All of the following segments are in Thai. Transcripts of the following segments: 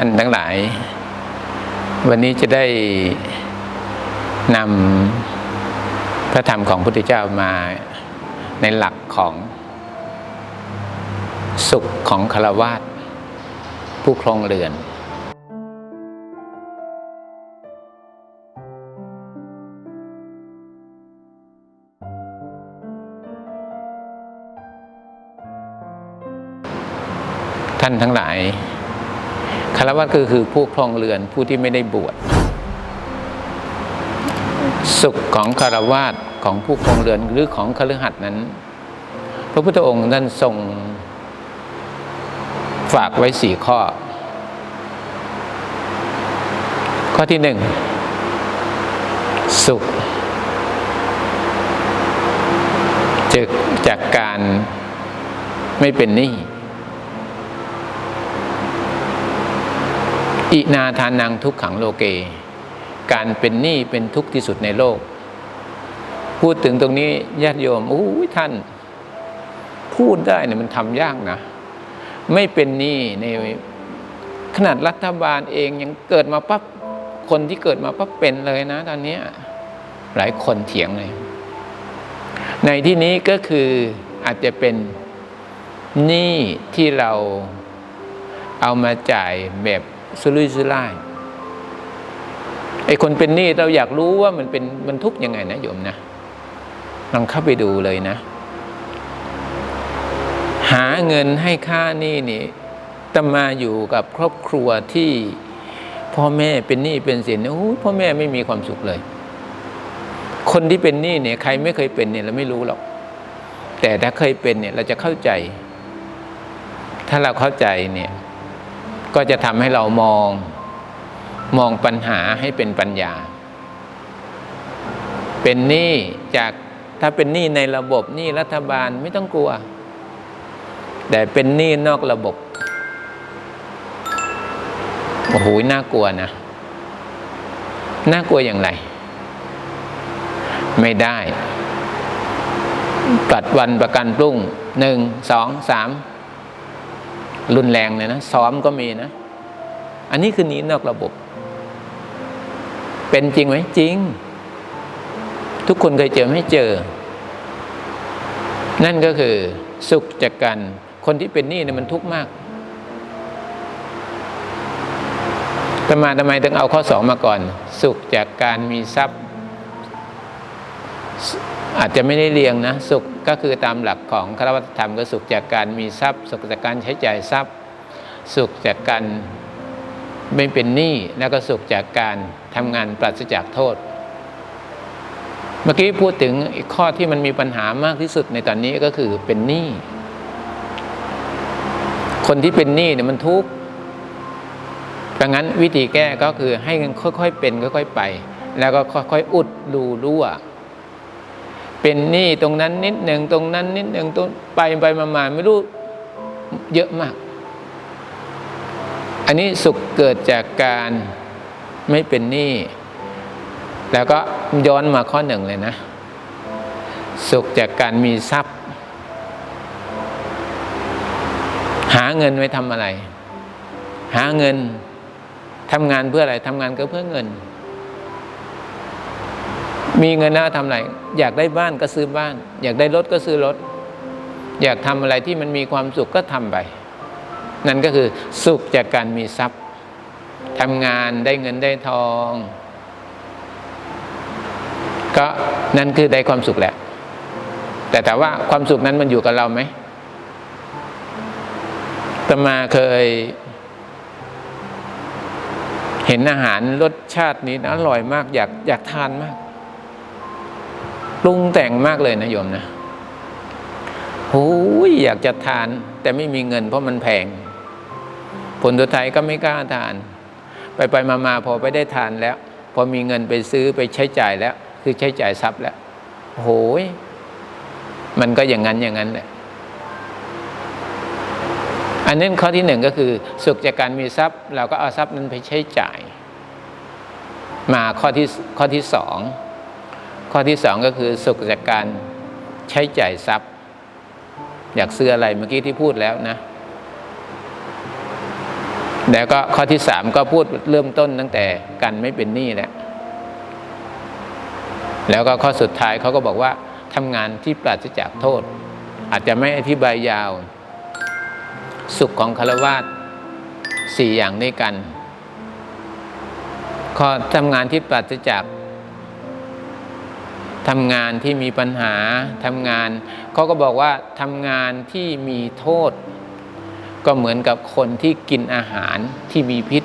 ท่านทั้งหลาย วันนี้จะได้นำพระธรรมของพระพุทธเจ้ามาในหลักของสุขของคารวาสผู้ครองเรือน ท่านทั้งหลาย คารวะก็คือผู้ครองเรือนผู้ที่ไม่ได้บวช สุขของคารวะของผู้ครองเรือนหรือของคฤหัสถ์นั้น พระพุทธองค์ท่านทรงฝากไว้สี่ข้อ ข้อที่หนึ่งสุขจากจากการไม่เป็นหนี้ อินาทานังทุกขังโลเก การเป็นหนี้เป็นทุกข์ที่สุดในโลก พูดถึงตรงนี้ญาติโยมอู้ท่าน พูดได้เนี่ยมันทำยากนะ ไม่เป็นหนี้ในขนาดรัฐบาลเองยังเกิดมาปั๊บคนที่เกิดมาปั๊บเป็นเลยนะ ตอนนี้หลายคนเถียงเลย ในที่นี้ก็คืออาจจะเป็นหนี้ที่เราเอามาจ่ายแบบ สุรุ่ยสุร่ายไอ้คนเป็นหนี้เราอยากรู้ว่ามันเป็นมันทุกข์ยังไงนะโยมนะลองเข้าไปดูเลยนะ หาเงินให้ค่าหนี้นี่ตมาอยู่กับครอบครัวที่พ่อแม่เป็นหนี้เป็นสินโอ้พ่อแม่ไม่มีความสุขเลย คนที่เป็นหนี้เนี่ย ใครไม่เคยเป็นเนี่ยเราไม่รู้หรอก แต่ถ้าเคยเป็นเนี่ย เราจะเข้าใจ ถ้าเราเข้าใจเนี่ย ก็จะทำให้เรามอง มองปัญหาให้เป็นปัญญา เป็นหนี้จากถ้าเป็นหนี้ในระบบหนี้รัฐบาลไม่ต้องกลัว แต่เป็นหนี้นอกระบบ โอ้โหน่ากลัวนะ น่ากลัวอย่างไร ไม่ได้ปัดวันประกันพรุ่งหนึ่งสองสาม รุนแรงเลยนะ ซ้อมก็มีนะ อันนี้คือหนี้นอกระบบ เป็นจริงไหมจริง ทุกคนเคยเจอไม่เจอ นั่นก็คือสุขจากการคนที่เป็นหนี้เนี่ยมันทุกข์มากทำไมทำไมถึงเอาข้อสองมาก่อน สุขจากการมีทรัพย์ อาจจะไม่ได้เรียงนะ สุขก็คือตามหลักของคารวัตธรรมก็สุขจากการมีทรัพย์ สุขจากการใช้จ่ายทรัพย์ สุขจากการไม่เป็นหนี้แล้วก็สุขจากการทำงานปราศจากโทษ เมื่อกี้พูดถึงอีกข้อที่มันมีปัญหามากที่สุดในตอนนี้ก็คือเป็นหนี้คนที่เป็นหนี้เนี่ยมันทุกข์ดังนั้นวิธีแก้ก็คือให้ค่อยๆเป็นค่อย ๆ ไป แล้วก็ค่อยๆอุดรูรั่ว เป็นหนี้ตรงนั้นนิดหนึ่งตรงนั้นนิดหนึ่งตรงไปไปมามาไม่รู้เยอะมาก อันนี้สุขเกิดจากการไม่เป็นหนี้แล้วก็ย้อนมาข้อหนึ่งเลยนะ สุขจากการมีทรัพย์ หาเงินไว้ทำอะไร หาเงินทำงานเพื่ออะไรทำงานก็เพื่อเงิน มีเงินแล้วทำอะไรอยากได้บ้านก็ซื้อบ้าน อยากได้รถก็ซื้อรถ อยากทำอะไรที่มันมีความสุขก็ทำไป นั่นก็คือสุขจากการมีทรัพย์ทำงานได้เงินได้ทอง ก็นั่นคือได้ความสุขแหละ แต่แต่ว่าความสุขนั้นมันอยู่กับเราไหมตมาเคย เห็นอาหารรสชาตินี้อร่อยมาก อยากอยากทานมาก ปรุงแต่งมากเลยนะโยมนะโอ้ยอยากจะทาน แต่ไม่มีเงินเพราะมันแพง ผลสุดท้ายก็ไม่กล้าทาน ไปไปมามาพอไปได้ทานแล้ว พอมีเงินไปซื้อไปใช้จ่ายแล้ว คือใช้จ่ายทรัพย์แล้วโหยมันก็อย่างนั้นอย่างนั้นแหละอันนี้ข้อที่หนึ่งก็คือ สุขจากการมีทรัพย์ เราก็เอาทรัพย์นั้นไปใช้จ่าย มาข้อที่ข้อที่สอง ข้อที่สองก็คือสุขจากการใช้จ่ายทรัพย์ อยากซื้ออะไรเมื่อกี้ที่พูดแล้วนะ แล้วก็ข้อที่สามก็พูดเริ่มต้นตั้งแต่การไม่เป็นหนี้แหละ แล้วก็ข้อสุดท้ายเขาก็บอกว่าทำงานที่ปราศจากโทษ อาจจะไม่อธิบายยาว สุขของคารวาสสี่อย่างด้วยกัน ข้อทำงานที่ปราศจาก ทำงานที่มีปัญหาทำงานเขาก็บอกว่าทำงานที่มีโทษ ก็เหมือนกับคนที่กินอาหารที่มีพิษ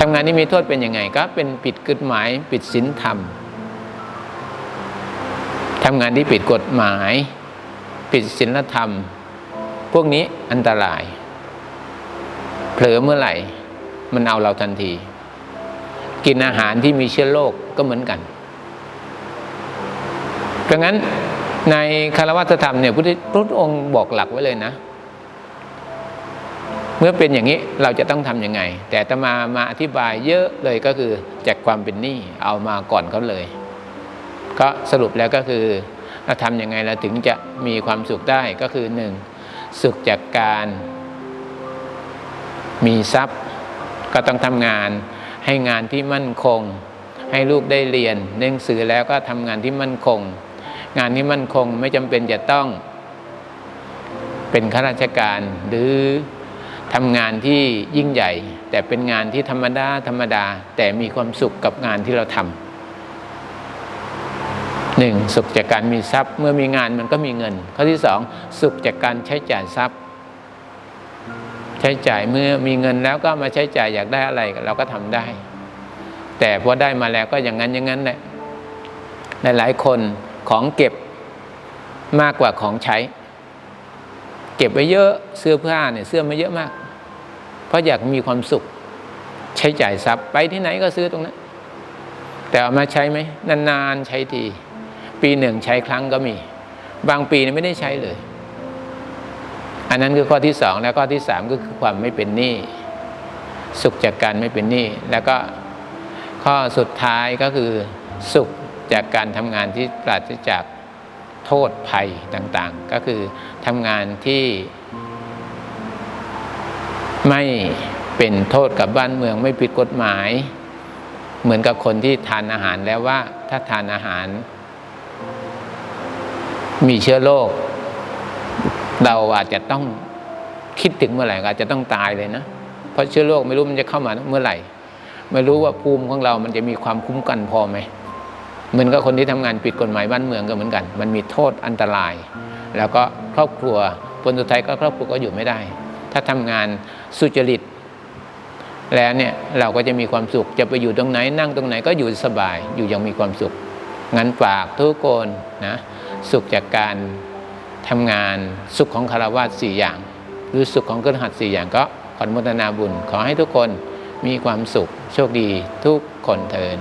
ทำงานที่มีโทษเป็นยังไงก็เป็นผิดกฎหมายผิดศีลธรรมทำงานที่ผิดกฎหมาย ผิดศีลธรรม พวกนี้อันตราย เผลอเมื่อไหร่ มันเอาเราทันที กินอาหารที่มีเชื้อโรค ก็เหมือนกัน ดังนั้นในคารวัตธรรมเนี่ยพระพุทธองค์บอกหลักไว้เลยนะ เมื่อเป็นอย่างนี้เราจะต้องทำยังไง แต่ตมามาอธิบายเยอะเลยก็คือจากความเป็นหนี้เอามาก่อนเขาเลย ก็สรุปแล้วก็คือเราทำยังไงเราถึงจะมีความสุขได้ก็คือหนึ่งสุขจากการมีทรัพย์ ก็ต้องทำงานให้งานที่มั่นคง ให้ลูกได้เรียนเรียนหนังสือแล้วก็ทำงานที่มั่นคง งานที่มั่นคงไม่จำเป็นจะต้อง เป็นข้าราชการหรือทำงานที่ยิ่งใหญ่ แต่เป็นงานที่ธรรมดาธรรมดา แต่มีความสุขกับงานที่เราทำหนึ่งสุขจากการมีทรัพย์ เมื่อมีงานมันก็มีเงิน ข้อที่สองสุขจากการใช้จ่ายทรัพย์ ใช้จ่ายเมื่อมีเงินแล้วก็มาใช้จ่ายอยากได้อะไรเราก็ทำได้ แต่พอได้มาแล้วก็อย่างนั้นอย่างนั้นแหละหลายๆคนของเก็บมากกว่าของใช้ เก็บไว้เยอะเสื้อผ้าเนี่ยเสื้อมาเยอะมาก เพราะอยากมีความสุข ใช้จ่ายทรัพย์ไปที่ไหนก็ซื้อตรงนั้น แต่เอามาใช้ไหมนานๆใช้ทีปีหนึ่งใช้ครั้งก็มี บางปีเนี่ยไม่ได้ใช้เลย อันนั้นคือข้อที่สองแล้วข้อที่สามก็คือความไม่เป็นหนี้สุขจากการไม่เป็นหนี้แล้วก็ ข้อสุดท้ายก็คือสุขจากการทำงานที่ปราศจากโทษภัยต่างๆ ก็คือทำงานที่ไม่เป็นโทษกับบ้านเมืองไม่ผิดกฎหมาย เหมือนกับคนที่ทานอาหารแล้วว่าถ้าทานอาหาร มีเชื้อโรคเราอาจจะต้องคิดถึงเมื่อไหร่อาจจะต้องตายเลยนะ เพราะเชื้อโรคไม่รู้มันจะเข้ามาเมื่อไหร่ ไม่รู้ว่าภูมิของเรามันจะมีความคุ้มกันพอไหมเหมือนกับคนที่ทำงานผิดกฎหมายบ้านเมืองก็เหมือนกัน มันมีโทษอันตราย แล้วก็ครอบครัวผลสุดท้ายก็ครอบครัวก็อยู่ไม่ได้ ถ้าทำงานสุจริต แล้วเนี่ยเราก็จะมีความสุขจะไปอยู่ตรงไหนนั่งตรงไหนก็อยู่สบายอยู่ยังมีความสุขงั้นฝากทุกคนนะสุขจากการทำงานสุขของคารวะสี่อย่าง หรือสุขของเครือขัดสี่อย่างก็ขออนุโมทนาบุญ ขอให้ทุกคน มีความสุขโชคดีทุกคนเทิน